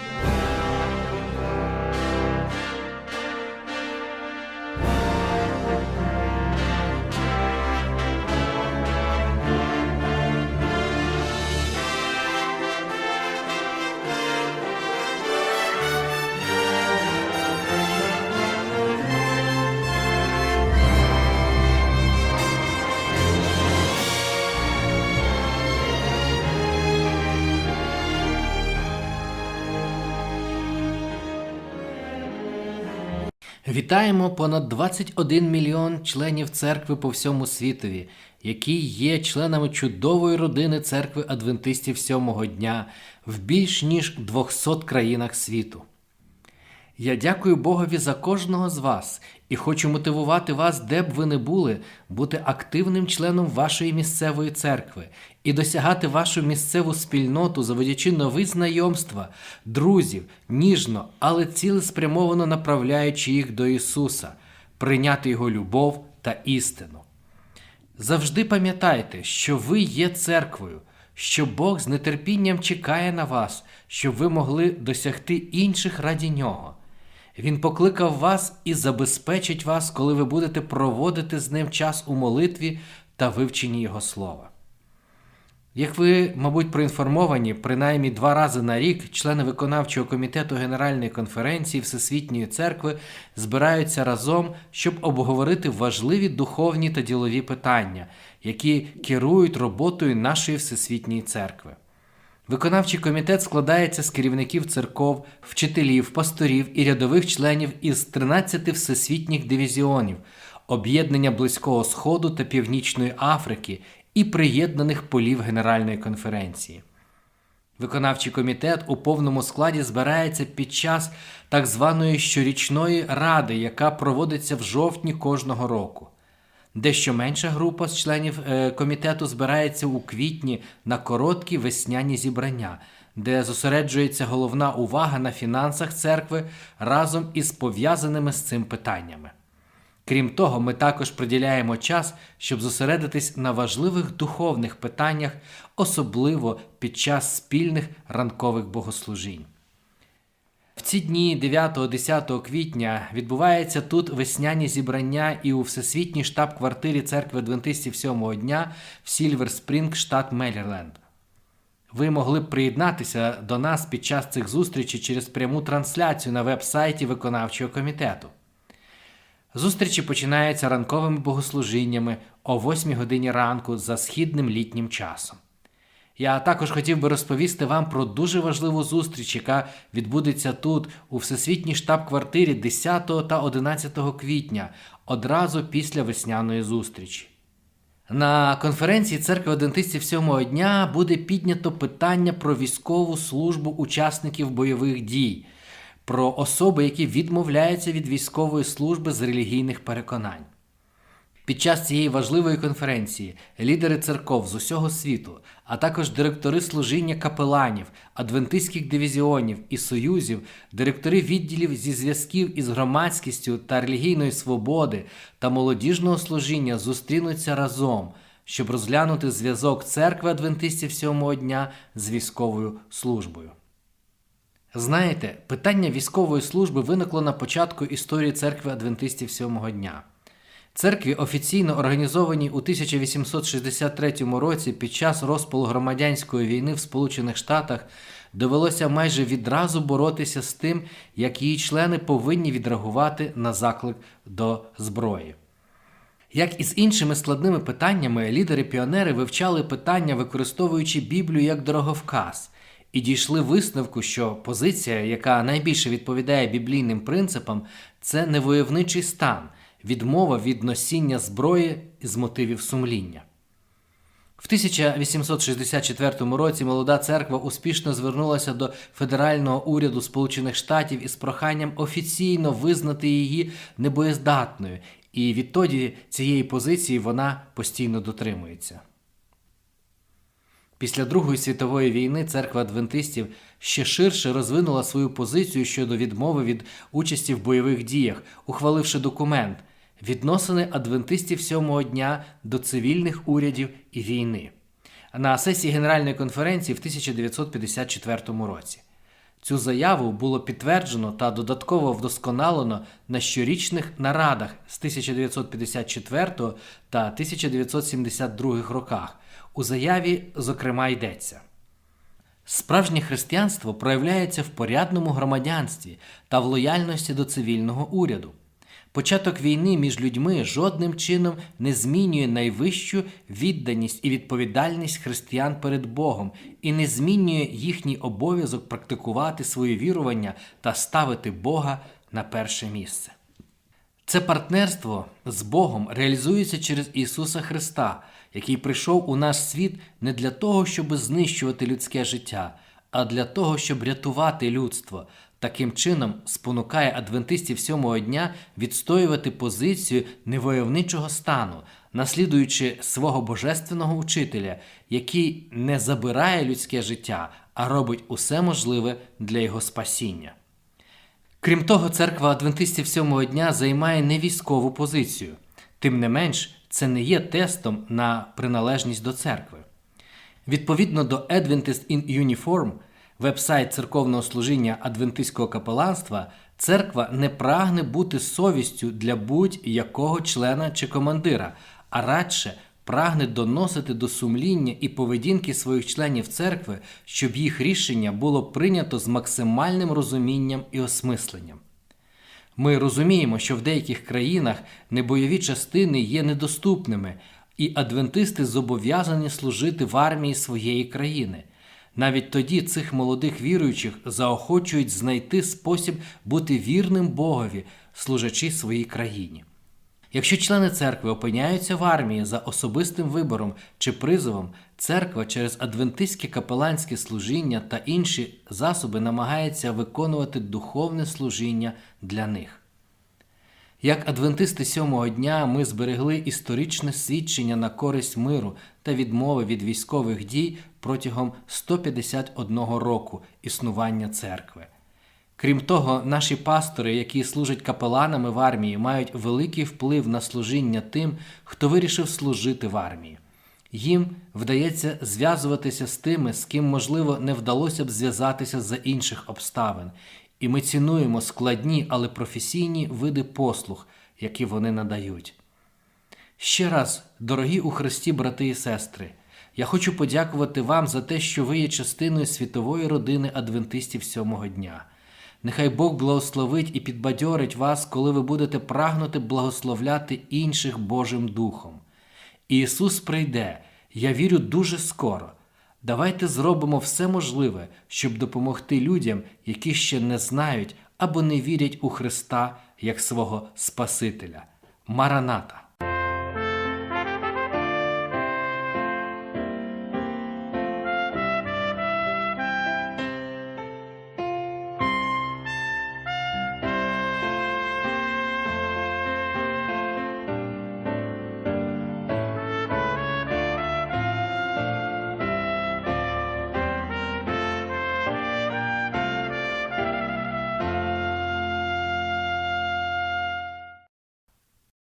Yeah. Вітаємо понад 21 мільйон членів церкви по всьому світові, які є членами чудової родини церкви адвентистів сьомого дня в більш ніж 200 країнах світу. Я дякую Богові за кожного з вас і хочу мотивувати вас, де б ви не були, бути активним членом вашої місцевої церкви і досягати вашу місцеву спільноту, заводячи нові знайомства, друзів, ніжно, але цілеспрямовано направляючи їх до Ісуса, прийняти Його любов та істину. Завжди пам'ятайте, що ви є церквою, що Бог з нетерпінням чекає на вас, щоб ви могли досягти інших раді Нього. Він покликав вас і забезпечить вас, коли ви будете проводити з ним час у молитві та вивченні Його слова. Як ви, мабуть, проінформовані, принаймні два рази на рік члени виконавчого комітету Генеральної конференції Всесвітньої церкви збираються разом, щоб обговорити важливі духовні та ділові питання, які керують роботою нашої Всесвітньої церкви. Виконавчий комітет складається з керівників церков, вчителів, пасторів і рядових членів із 13 всесвітніх дивізіонів, об'єднання Близького Сходу та Північної Африки і приєднаних полів Генеральної конференції. Виконавчий комітет у повному складі збирається під час так званої щорічної ради, яка проводиться в жовтні кожного року. Дещо менша група з членів е, комітету збирається у квітні на короткі весняні зібрання, де зосереджується головна увага на фінансах церкви разом із пов'язаними з цим питаннями. Крім того, ми також приділяємо час, щоб зосередитись на важливих духовних питаннях, особливо під час спільних ранкових богослужінь. В ці дні 9-10 квітня відбуваються тут весняні зібрання і у всесвітній штаб-квартирі церкви Адвентистів сьомого дня в Сільвер Спрінг, штат Меріленд. Ви могли б приєднатися до нас під час цих зустрічей через пряму трансляцію на веб-сайті виконавчого комітету. Зустрічі починаються ранковими богослужіннями о 8 годині ранку за східним літнім часом. Я також хотів би розповісти вам про дуже важливу зустріч, яка відбудеться тут, у всесвітній штаб-квартирі 10 та 11 квітня, одразу після весняної зустрічі. На конференції церкви Адвентистів сьомого дня буде піднято питання про військову службу учасників бойових дій, про особи, які відмовляються від військової служби з релігійних переконань. Під час цієї важливої конференції лідери церков з усього світу, а також директори служіння капеланів, адвентистських дивізіонів і союзів, директори відділів зі зв'язків із громадськістю та релігійної свободи та молодіжного служіння зустрінуться разом, щоб розглянути зв'язок церкви адвентистів сьомого дня з військовою службою. Знаєте, питання військової служби виникло на початку історії церкви адвентистів сьомого дня. Церкві, офіційно організованій у 1863 році під час розпалу громадянської війни в Сполучених Штатах, довелося майже відразу боротися з тим, як її члени повинні відреагувати на заклик до зброї. Як і з іншими складними питаннями, лідери-піонери вивчали питання, використовуючи Біблію як дороговказ, і дійшли висновку, що позиція, яка найбільше відповідає біблійним принципам, це невойовничий стан відмова від носіння зброї з мотивів сумління. В 1864 році молода церква успішно звернулася до федерального уряду Сполучених Штатів із проханням офіційно визнати її небоєздатною, і відтоді цієї позиції вона постійно дотримується. Після Другої світової війни церква адвентистів ще ширше розвинула свою позицію щодо відмови від участі в бойових діях, ухваливши документ Відносини адвентистів сьомого дня до цивільних урядів і війни на сесії Генеральної конференції в 1954 році. Цю заяву було підтверджено та додатково вдосконалено на щорічних нарадах з 1954 та 1972 роках. У заяві, зокрема, йдеться. Справжнє християнство проявляється в порядному громадянстві та в лояльності до цивільного уряду. Початок війни між людьми жодним чином не змінює найвищу відданість і відповідальність християн перед Богом і не змінює їхній обов'язок практикувати своє вірування та ставити Бога на перше місце. Це партнерство з Богом реалізується через Ісуса Христа, який прийшов у наш світ не для того, щоб знищувати людське життя, а для того, щоб рятувати людство. Таким чином спонукає адвентистів сьомого дня відстоювати позицію невойовничого стану, наслідуючи свого божественного учителя, який не забирає людське життя, а робить усе можливе для його спасіння. Крім того, церква адвентистів сьомого дня займає не військову позицію. Тим не менш, це не є тестом на приналежність до церкви. Відповідно до Adventist in Uniform, вебсайт церковного служіння адвентистського капеланства, церква не прагне бути совістю для будь-якого члена чи командира, а радше прагне доносити до сумління і поведінки своїх членів церкви, щоб їх рішення було прийнято з максимальним розумінням і осмисленням. Ми розуміємо, що в деяких країнах небойові частини є недоступними, і адвентисти зобов'язані служити в армії своєї країни. Навіть тоді цих молодих віруючих заохочують знайти спосіб бути вірним Богові, служачи своїй країні. Якщо члени церкви опиняються в армії за особистим вибором чи призовом, церква через адвентистське капеланське служіння та інші засоби намагається виконувати духовне служіння для них. Як адвентисти сьомого дня ми зберегли історичне свідчення на користь миру та відмови від військових дій протягом 151 року існування церкви. Крім того, наші пастори, які служать капеланами в армії, мають великий вплив на служіння тим, хто вирішив служити в армії. Їм вдається зв'язуватися з тими, з ким, можливо, не вдалося б зв'язатися за інших обставин, і ми цінуємо складні, але професійні види послуг, які вони надають. Ще раз, дорогі у Христі, брати і сестри, я хочу подякувати вам за те, що ви є частиною світової родини адвентистів сьомого дня. Нехай Бог благословить і підбадьорить вас, коли ви будете прагнути благословляти інших Божим Духом. Ісус прийде, я вірю, дуже скоро. Давайте зробимо все можливе, щоб допомогти людям, які ще не знають або не вірять у Христа як свого Спасителя. Мараната!